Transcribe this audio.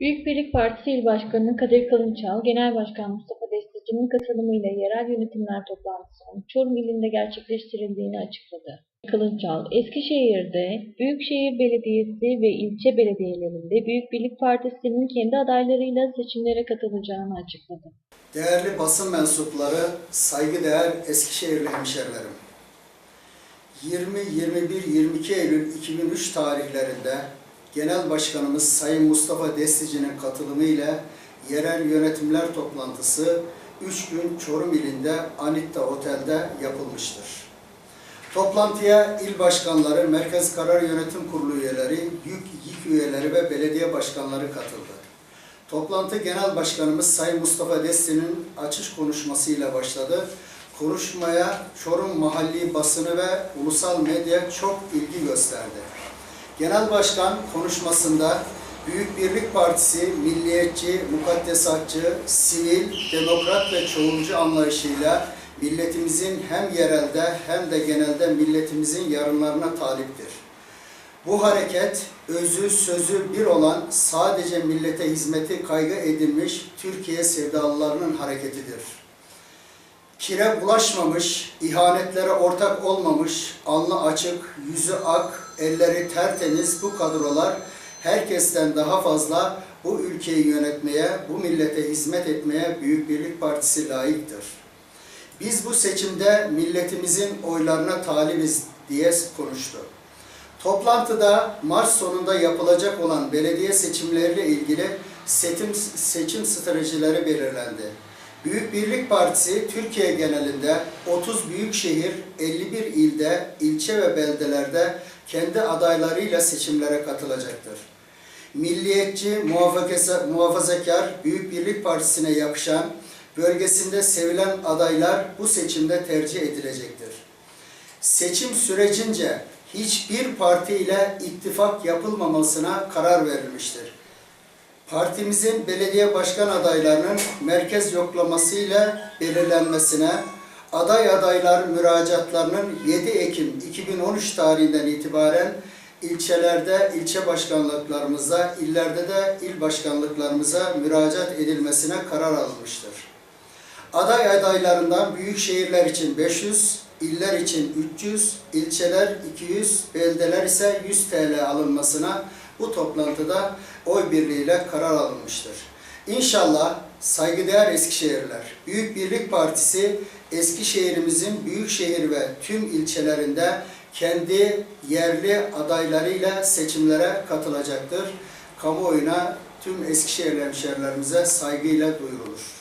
Büyük Birlik Partisi İl Başkanı Kadir Kalınçal, Genel Başkan Mustafa Desteci'nin katılımıyla yerel yönetimler toplantısının Çorum ilinde gerçekleştirildiğini açıkladı. Kalınçal, Eskişehir'de Büyükşehir Belediyesi ve ilçe belediyelerinde Büyük Birlik Partisi'nin kendi adaylarıyla seçimlere katılacağını açıkladı. Değerli basın mensupları, saygıdeğer Eskişehirli hemşerilerim. 20, 21, 22 Eylül 2003 tarihlerinde Genel Başkanımız Sayın Mustafa Destici'nin katılımıyla yerel yönetimler toplantısı 3 gün Çorum ilinde Anitta Otel'de yapılmıştır. Toplantıya il başkanları, Merkez Karar Yönetim Kurulu üyeleri, YÜK, YİK üyeleri ve belediye başkanları katıldı. Toplantı Genel Başkanımız Sayın Mustafa Desti'nin açış konuşmasıyla başladı. Konuşmaya Çorum mahalli basını ve ulusal medya çok ilgi gösterdi. Genel Başkan konuşmasında Büyük Birlik Partisi milliyetçi, mukaddesatçı, sivil, demokrat ve çoğulcu anlayışıyla milletimizin hem yerelde hem de genelde milletimizin yarınlarına taliptir. Bu hareket özü sözü bir olan sadece millete hizmeti kaygı edilmiş Türkiye sevdalılarının hareketidir. Kire bulaşmamış, ihanetlere ortak olmamış, alnı açık, yüzü ak, elleri tertemiz bu kadrolar herkesten daha fazla bu ülkeyi yönetmeye, bu millete hizmet etmeye Büyük Birlik Partisi layıktır. Biz bu seçimde milletimizin oylarına talibiz diye konuştu. Toplantıda Mart sonunda yapılacak olan belediye seçimleriyle ilgili seçim, seçim stratejileri belirlendi. Büyük Birlik Partisi Türkiye genelinde 30 büyük şehir, 51 ilde, ilçe ve beldelerde kendi adaylarıyla seçimlere katılacaktır. Milliyetçi, muhafazakar, Büyük Birlik Partisi'ne yakışan, bölgesinde sevilen adaylar bu seçimde tercih edilecektir. Seçim sürecince hiçbir parti ile ittifak yapılmamasına karar verilmiştir. Partimizin belediye başkan adaylarının merkez yoklamasıyla belirlenmesine, aday adaylar müracaatlarının 7 Ekim 2013 tarihinden itibaren ilçelerde ilçe başkanlıklarımıza, illerde de il başkanlıklarımıza müracaat edilmesine karar alınmıştır. Aday adaylarından büyük şehirler için 500, iller için 300, ilçeler 200, beldeler ise 100 TL alınmasına bu toplantıda oy birliğiyle karar alınmıştır. İnşallah saygıdeğer Eskişehirler, Büyük Birlik Partisi Eskişehir'imizin büyükşehir ve tüm ilçelerinde kendi yerli adaylarıyla seçimlere katılacaktır. Kamuoyuna tüm Eskişehirli hemşehrilerimize saygıyla duyurulur.